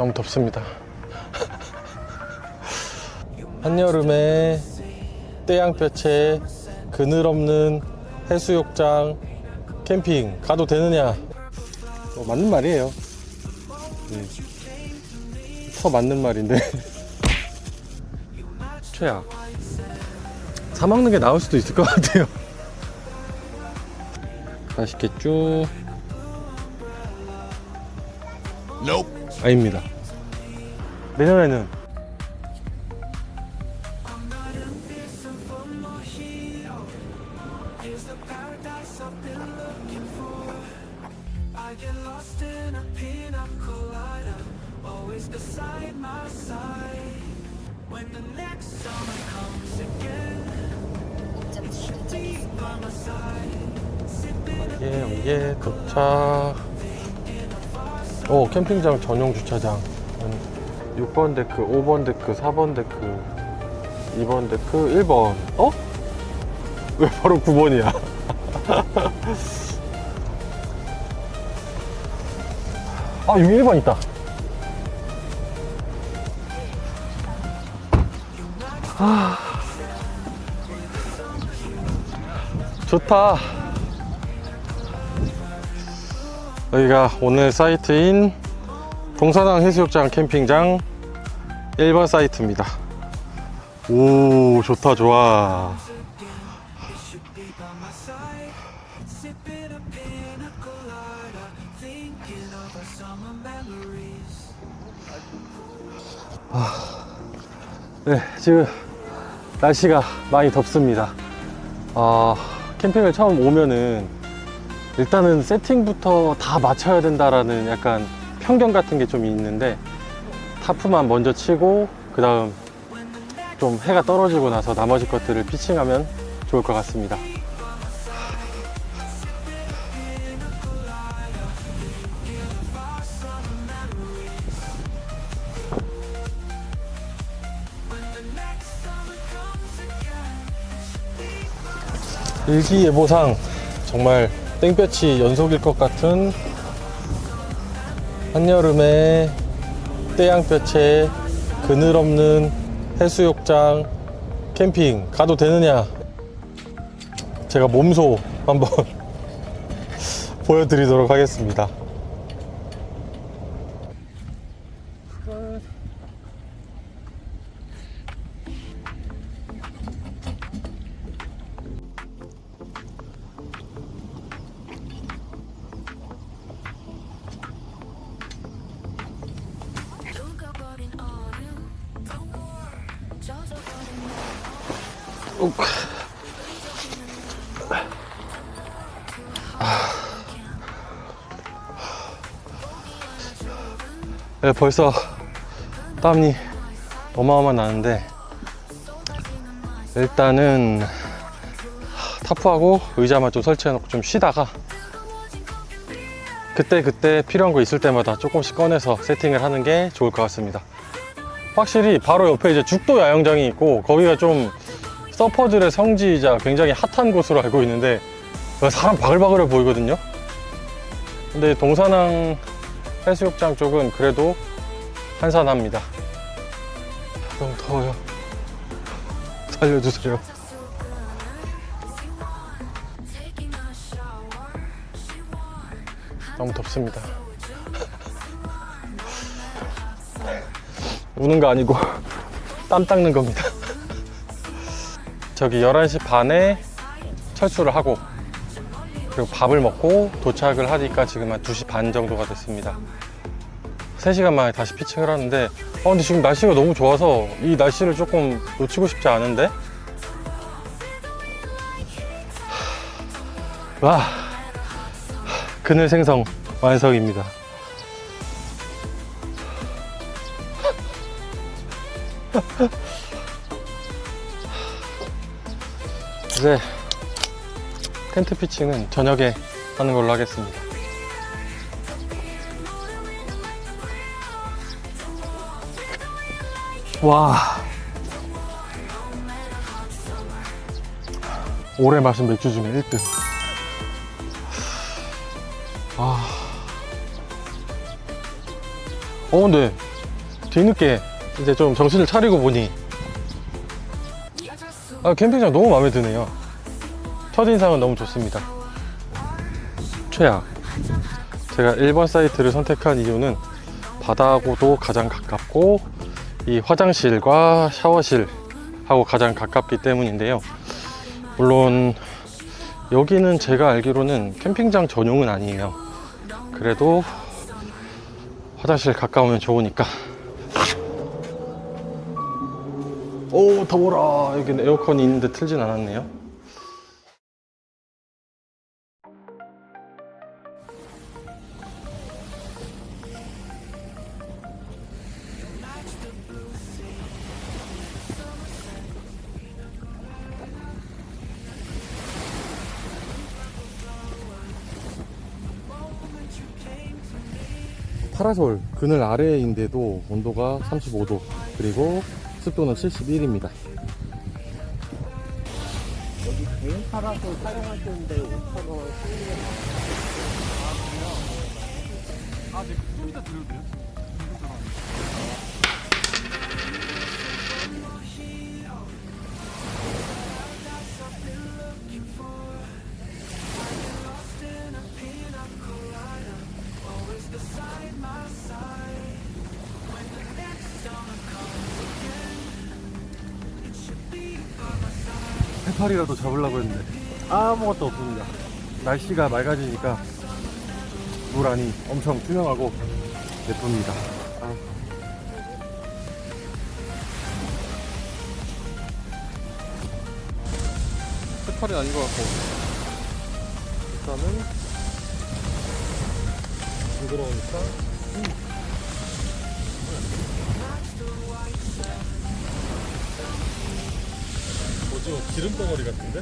너무 덥습니다. 한여름에 태양볕에 그늘 없는 해수욕장 캠핑 가도 되느냐? 어, 맞는 말이에요. 네. 더 맞는 말인데. 최악. 사 먹는 게 나을 수도 있을 것 같아요. 맛있겠죠? 아닙니다. 내년에는 예, 예, 도착. 오, 캠핑장 전용 주차장. 한 6번 데크, 5번 데크, 4번 데크, 2번 데크, 1번. 어? 왜 바로 9번이야? 아, 여기 1번 있다. 아. 좋다. 여기가 오늘 사이트인 동사당 해수욕장 캠핑장 1번 사이트입니다. 오, 좋다, 좋아. memories. 네, 지금 날씨가 많이 덥습니다. 아, 캠핑을 처음 오면은 일단은 세팅부터 다 맞춰야 된다라는 약간 편견 같은 게 좀 있는데 타프만 먼저 치고 그 다음 좀 해가 떨어지고 나서 나머지 것들을 피칭하면 좋을 것 같습니다. 일기예보상 정말 땡볕이 연속일 것 같은 한여름에 태양볕에 그늘 없는 해수욕장 캠핑 가도 되느냐? 제가 몸소 한번 보여드리도록 하겠습니다 네, 벌써 땀이 어마어마 나는데 일단은 타프하고 의자만 좀 설치해 놓고 좀 쉬다가 그때 그때 필요한 거 있을 때마다 조금씩 꺼내서 세팅을 하는 게 좋을 것 같습니다. 확실히 바로 옆에 이제 죽도 야영장이 있고 거기가 좀 서퍼들의 성지이자 굉장히 핫한 곳으로 알고 있는데 사람 바글바글해 보이거든요. 근데 동산항 해수욕장 쪽은 그래도 한산합니다. 너무 더워요. 살려주세요. 너무 덥습니다. 우는 거 아니고 땀 닦는 겁니다. 저기 11시 반에 철수를 하고 그리고 밥을 먹고 도착을 하니까 지금 한 2시 반 정도가 됐습니다. 3시간 만에 다시 피칭을 하는데 어 근데 지금 날씨가 너무 좋아서 이 날씨를 조금 놓치고 싶지 않은데 와 그늘 생성 완성입니다. 이제 텐트 피칭은 저녁에 하는 걸로 하겠습니다. 와. 올해 마신 맥주 중에 1등. 아. 어, 근데 뒤늦게 이제 좀 정신을 차리고 보니 아, 캠핑장 너무 마음에 드네요. 첫인상은 너무 좋습니다. 최악. 제가 1번 사이트를 선택한 이유는 바다하고도 가장 가깝고 이 화장실과 샤워실하고 가장 가깝기 때문인데요. 물론 여기는 제가 알기로는 캠핑장 전용은 아니에요. 그래도 화장실 가까우면 좋으니까. 오 더워라 여기는 에어컨이 있는데 틀진 않았네요. 파라솔 그늘 아래인데도 온도가 35도 그리고 습도는 71입니다. 여기 개인 팔아서 촬영하시는데 5,000원 아, 네, 좀 이따 드려도 돼요? 해파리라도 잡으려고 했는데 아무것도 없습니다. 날씨가 맑아지니까 물 안이 엄청 투명하고 예쁩니다. 아. 해파리 아닌 것 같고 일단은 부드러우니까 기름 덩어리 같은데?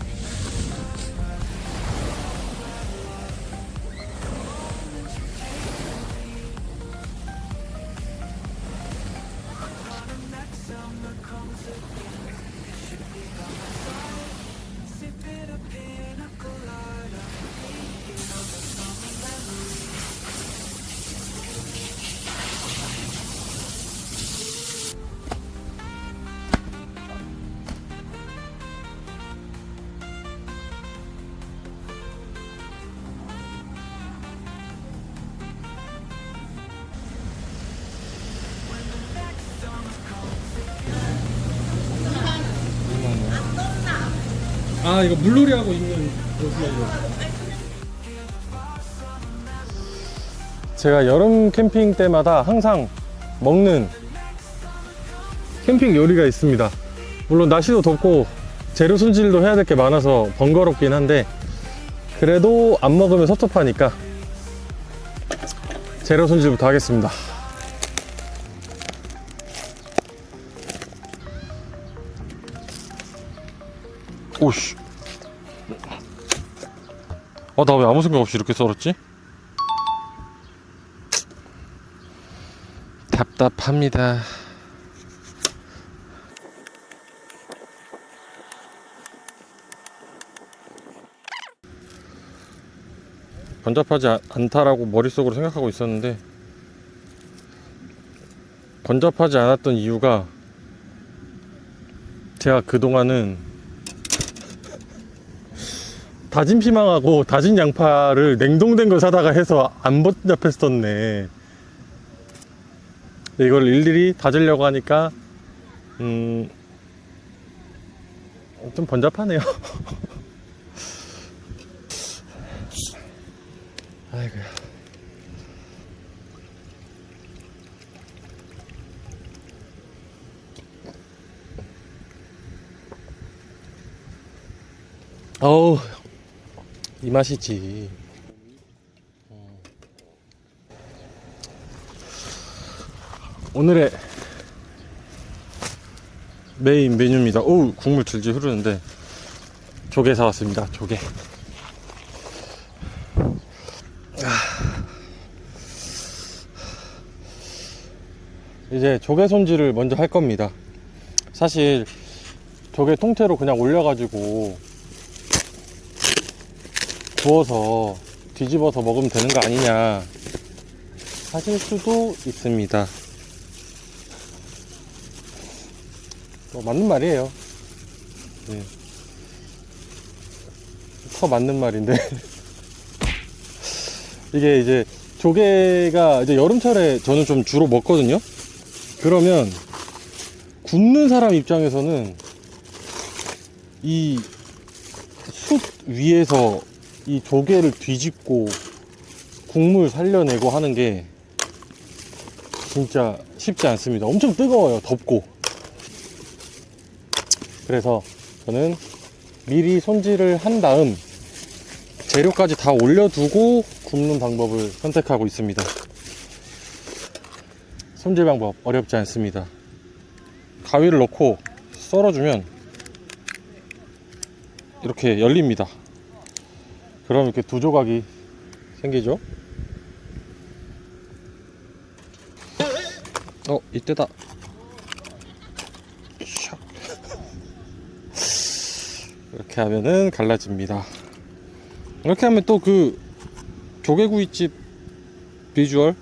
아 이거 물놀이 하고 있는 옷이에요. 제가 여름 캠핑 때마다 항상 먹는 캠핑 요리가 있습니다. 물론 날씨도 덥고 재료 손질도 해야 될 게 많아서 번거롭긴 한데 그래도 안 먹으면 섭섭하니까 재료 손질부터 하겠습니다. 오씨. 아, 나 왜 아무 생각 없이 이렇게 썰었지? 답답합니다. 번잡하지 않- 않다라고 머릿속으로 생각하고 있었는데 번잡하지 않았던 이유가 제가 그동안은 다진 피망하고 다진 양파를 냉동된 걸 사다가 해서 안. 근데 이걸 일일이 다지려고 하니까 음, 좀 번잡하네요. 아이고야. 어우, 이 맛이지. 어. 오늘의 메인 메뉴입니다. 오, 국물 질질 흐르는데 조개 사왔습니다. 조개. 이제 조개 손질을 먼저 할 겁니다. 사실 조개 통째로 그냥 올려가지고 구워서 뒤집어서 먹으면 되는 거 아니냐 하실 수도 있습니다. 뭐 맞는 말이에요. 네. 더 맞는 말인데. 이게 이제 조개가 이제 여름철에 저는 좀 주로 먹거든요. 그러면 굽는 사람 입장에서는 이 숯 위에서 이 조개를 뒤집고 국물 살려내고 하는 게 진짜 쉽지 않습니다. 엄청 뜨거워요. 덥고. 그래서 저는 미리 손질을 한 다음 재료까지 다 올려두고 굽는 방법을 선택하고 있습니다. 손질 방법 어렵지 않습니다. 가위를 넣고 썰어주면 이렇게 열립니다. 그럼 이렇게 두 조각이 생기죠. 어, 이때다. 샥. 이렇게 하면은 갈라집니다. 이렇게 하면 또 그 조개구이집 비주얼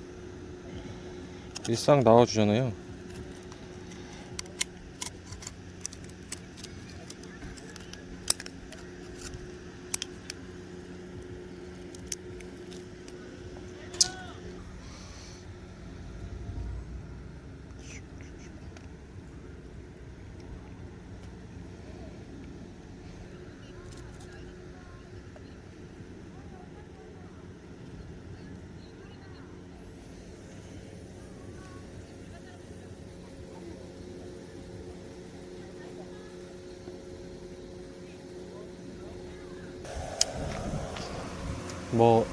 이 싹 나와주잖아요. 뭐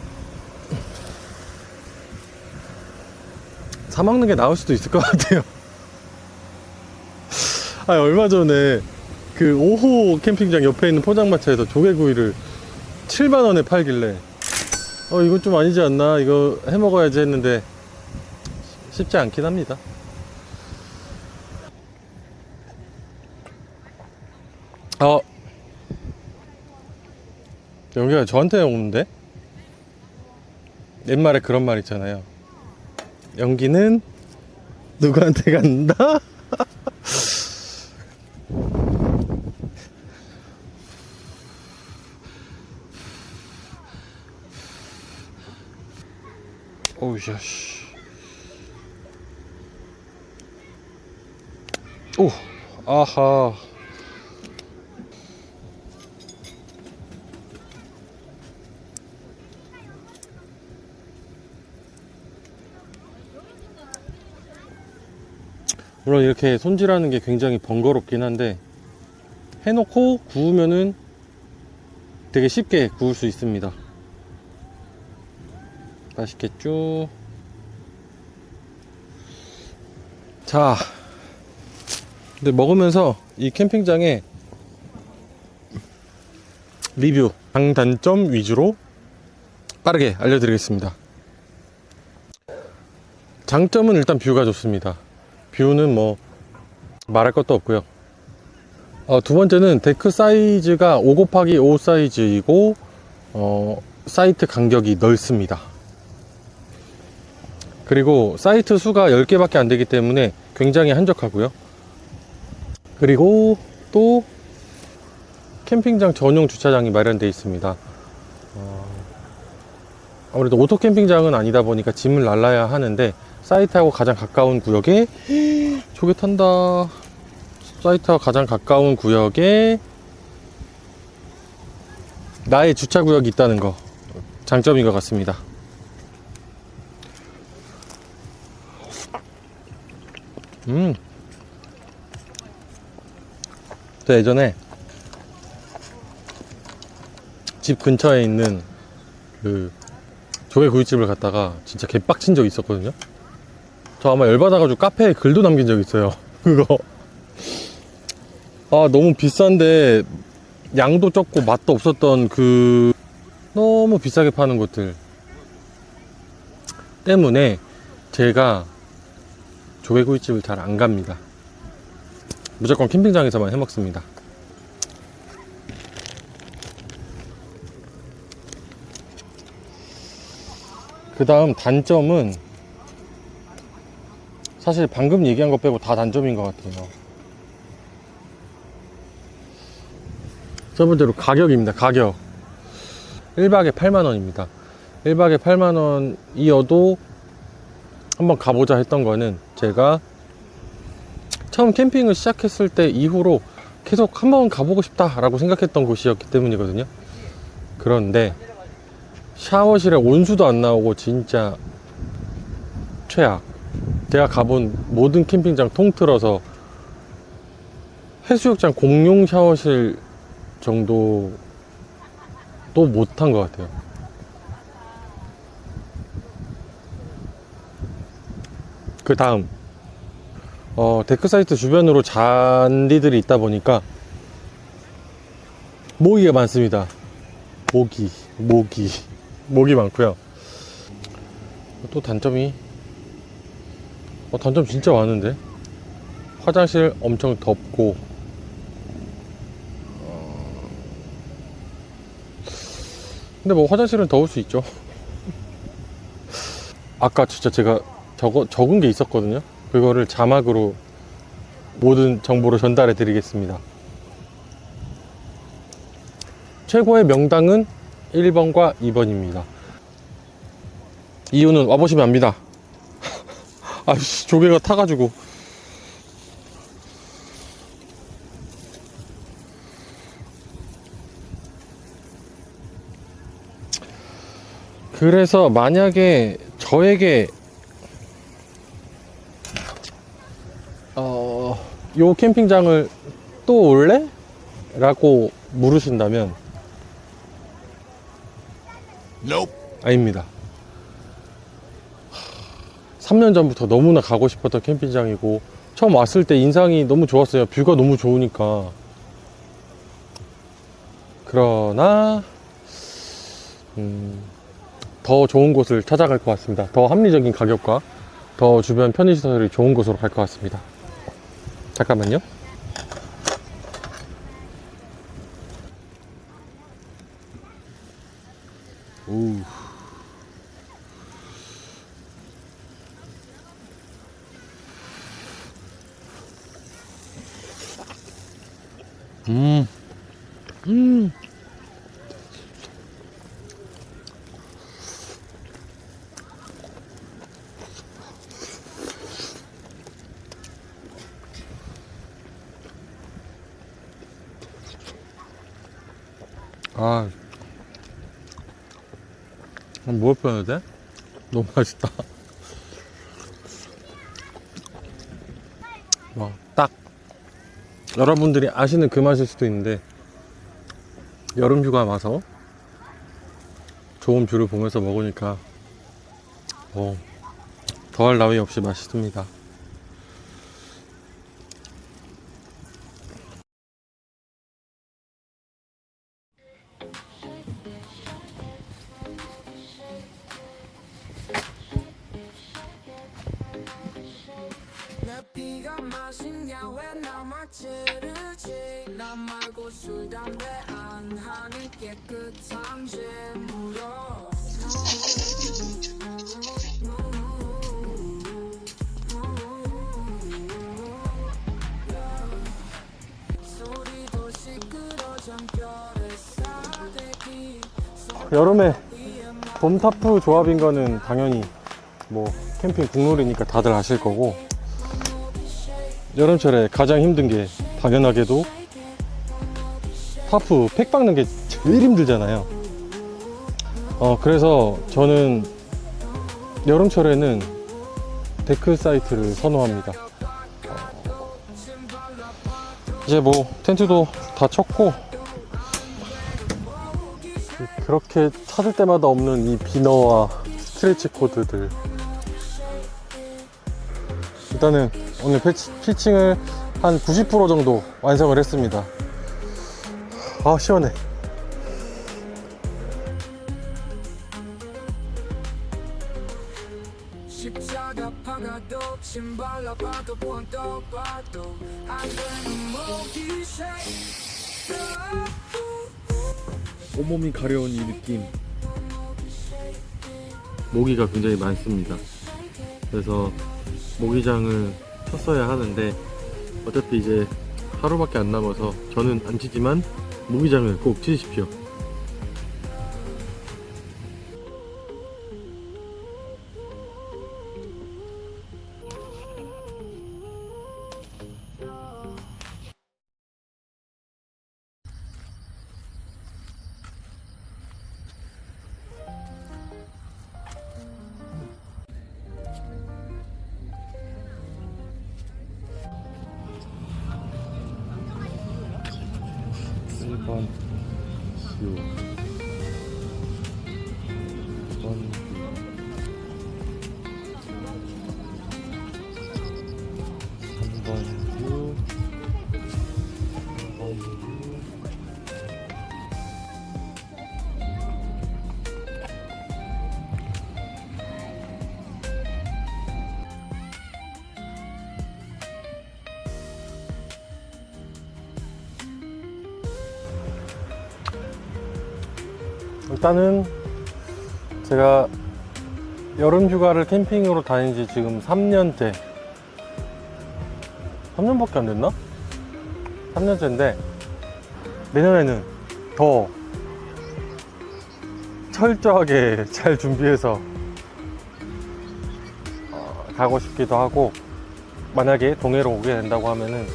사먹는 게 나을 수도 있을 것 같아요. 아 얼마 전에 그 5호 캠핑장 옆에 있는 포장마차에서 조개구이를 7만 원에 팔길래 어 이건 좀 아니지 않나 이거 해 먹어야지 했는데 쉽지 않긴 합니다. 어 여기가 저한테 오는데? 옛말에 그런 말 있잖아요. 연기는 누구한테 간다? 야, 씨. 오, 아하. 물론 이렇게 손질하는 게 굉장히 번거롭긴 한데 해놓고 구우면은 되게 쉽게 구울 수 있습니다. 맛있겠죠? 자, 근데 먹으면서 이 캠핑장에 리뷰, 장단점 위주로 빠르게 알려드리겠습니다. 장점은 일단 뷰가 좋습니다. 뷰는 뭐 말할 것도 없고요. 어, 두 번째는 데크 사이즈가 5 곱하기 5 사이즈이고 어, 사이트 간격이 넓습니다. 그리고 사이트 수가 10개밖에 안 되기 때문에 굉장히 한적하고요. 그리고 또 캠핑장 전용 주차장이 마련되어 있습니다. 어, 아무래도 오토 캠핑장은 아니다 보니까 짐을 날라야 하는데 사이트하고 가장 가까운 구역에 조개 탄다. 사이트와 가장 가까운 구역에 나의 주차 구역이 있다는 거 장점인 것 같습니다. 음. 저 예전에 집 근처에 있는 그 조개 구이집을 갔다가 진짜 개빡친 적이 있었거든요. 저 아마 열받아가지고 카페에 글도 남긴 적 있어요. 그거. 아, 너무 비싼데 양도 적고 맛도 없었던 그 너무 비싸게 파는 곳들 때문에 제가 조개구이집을 잘 안 갑니다. 무조건 캠핑장에서만 해 먹습니다. 그 다음 단점은 사실 방금 얘기한 것 빼고 다 단점인 것 같아요. 첫 번째로 가격입니다. 가격. 1박에 8만원입니다. 1박에 8만원이어도 한번 가보자 했던 거는 제가 처음 캠핑을 시작했을 때 이후로 계속 한번 가보고 싶다라고 생각했던 곳이었기 때문이거든요. 그런데 샤워실에 온수도 안 나오고 진짜 최악. 제가 가본 모든 캠핑장 통틀어서 해수욕장 공용 샤워실 정도도 못한 것 같아요. 그 다음, 어, 데크 사이트 주변으로 잔디들이 있다 보니까 모기가 많습니다. 모기, 모기, 모기 많고요. 또 단점이, 어, 단점 진짜 많은데? 화장실 엄청 덥고, 근데 뭐 화장실은 더울 수 있죠. 아까 진짜 제가 적어, 적은 게 있었거든요. 그거를 자막으로 모든 정보를 전달해 드리겠습니다. 최고의 명당은 1번과 2번입니다. 이유는 와보시면 압니다. 아씨, 조개가 타가지고. 그래서 만약에 저에게 어, 요 캠핑장을 또 올래? 라고 물으신다면 아닙니다. 3년 전부터 너무나 가고 싶었던 캠핑장이고 처음 왔을 때 인상이 너무 좋았어요. 뷰가 너무 좋으니까. 그러나 음, 더 좋은 곳을 찾아갈 것 같습니다. 더 합리적인 가격과 더 주변 편의시설이 좋은 곳으로 갈 것 같습니다. 잠깐만요. 아, 뭘 표현해야 돼? 너무 맛있다. 와, 딱 여러분들이 아시는 그 맛일 수도 있는데 여름 휴가 와서 좋은 뷰를 보면서 먹으니까 어, 더할 나위 없이 맛있습니다. 여름에 봄 타프 조합인 거는 당연히 뭐 캠핑 국룰이니까 다들 아실 거고 여름철에 가장 힘든 게 당연하게도 타프 팩 박는 게 제일 힘들잖아요. 어 그래서 저는 여름철에는 데크 사이트를 선호합니다. 어, 이제 뭐 텐트도 다 쳤고 그렇게 찾을 때마다 없는 이 비너와 스트레치 코드들. 일단은 오늘 패치, 피칭을 한 90% 정도 완성을 했습니다. 아 시원해. 십자가 파가도 온몸이 가려운 이 느낌 모기가 굉장히 많습니다 그래서 모기장을 쳤어야 하는데 어차피 이제 하루밖에 안 남아서 저는 안 치지만 무기장을 꼭 치십시오. 일번 뷰 일단은 제가 여름 휴가를 캠핑으로 다닌 지 지금 3년째. 3년밖에 안 됐나? 3년째인데 내년에는 더 철저하게 잘 준비해서 어, 가고 싶기도 하고 만약에 동해로 오게 된다고 하면은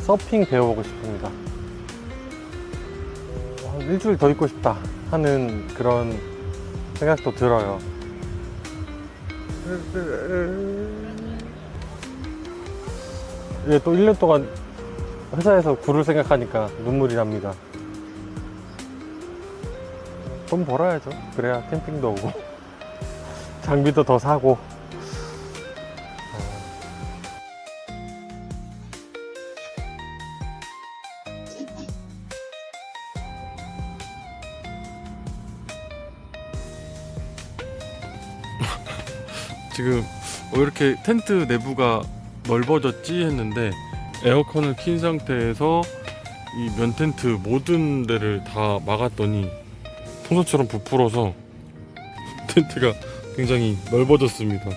서핑 배워보고 싶습니다. 한 일주일 더 있고 싶다 하는 그런 생각도 들어요. 이게 또 1년 동안 회사에서 구를 생각하니까 눈물이 납니다. 돈 벌어야죠. 그래야 캠핑도 오고, 장비도 더 사고. 지금 왜 이렇게 텐트 내부가 넓어졌지 했는데 에어컨을 킨 상태에서 이 면 텐트 모든 데를 다 막았더니 풍선처럼 부풀어서 텐트가 굉장히 넓어졌습니다.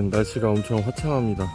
오늘은 날씨가 엄청 화창합니다.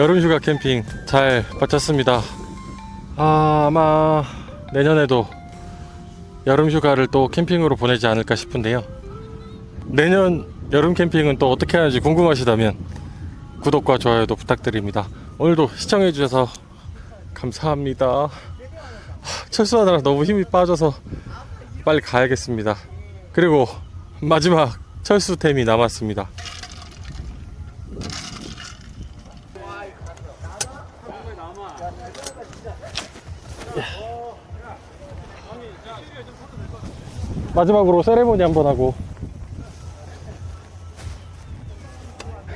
여름 휴가 캠핑 잘 마쳤습니다. 아, 아마 내년에도 여름 휴가를 또 캠핑으로 보내지 않을까 싶은데요. 내년 여름 캠핑은 또 어떻게 하는지 궁금하시다면 구독과 좋아요도 부탁드립니다. 오늘도 시청해 주셔서 감사합니다. 하, 철수하느라 너무 힘이 빠져서 빨리 가야겠습니다. 그리고 마지막 철수템이 남았습니다. 마지막으로 세레모니 한번 하고.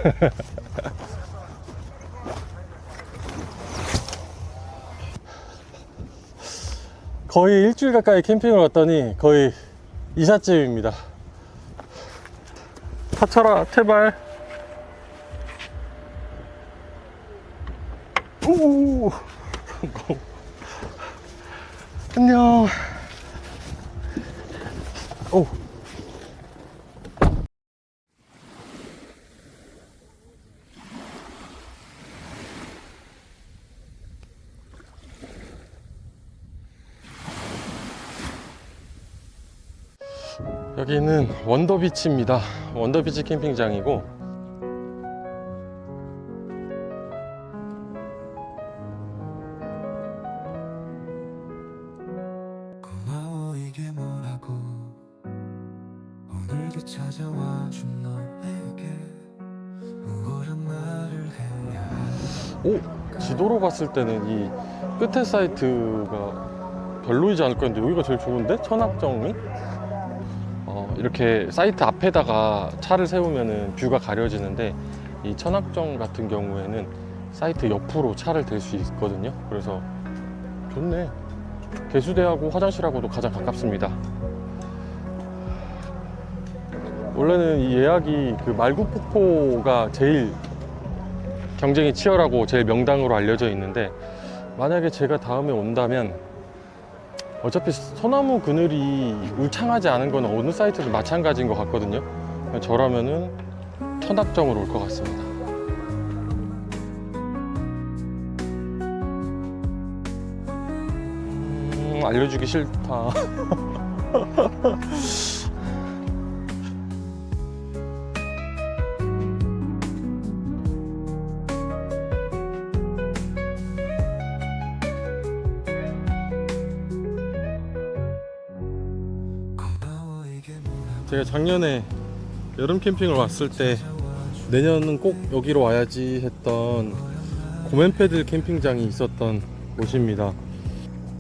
거의 일주일 가까이 캠핑을 왔더니 거의 이삿짐입니다. 타쳐라 제발. 안녕 오 여기는 원더비치입니다. 원더비치 캠핑장이고 오 지도로 봤을 때는 이 끝에 사이트가 별로이지 않을까 했는데 여기가 제일 좋은데 천합정이 어, 이렇게 사이트 앞에다가 차를 세우면은 뷰가 가려지는데 이 천합정 같은 경우에는 사이트 옆으로 차를 댈 수 있거든요. 그래서 좋네. 개수대하고 화장실하고도 가장 가깝습니다. 원래는 이 예약이 그 말구폭포가 제일 경쟁이 치열하고 제일 명당으로 알려져 있는데 만약에 제가 다음에 온다면 어차피 소나무 그늘이 울창하지 않은 건 어느 사이트도 마찬가지인 것 같거든요. 저라면은 천합정으로 올 것 같습니다. 음, 알려주기 싫다. 제가 작년에 여름 캠핑을 왔을 때 내년은 꼭 여기로 와야지 했던 고멘패들 캠핑장이 있었던 곳입니다.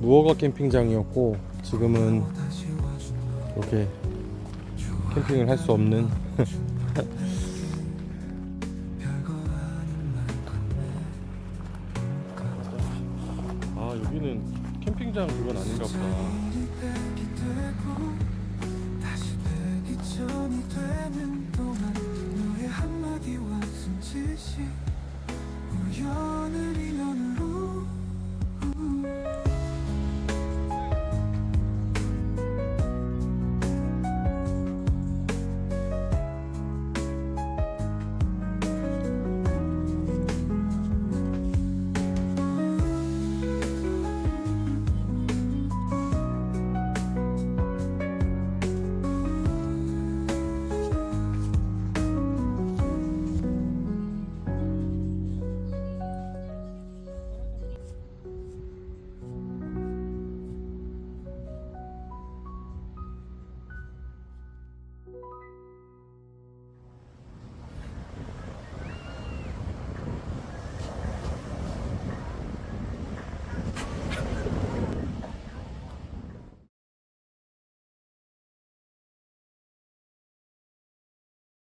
무허가 캠핑장이었고 지금은 이렇게 캠핑을 할 수 없는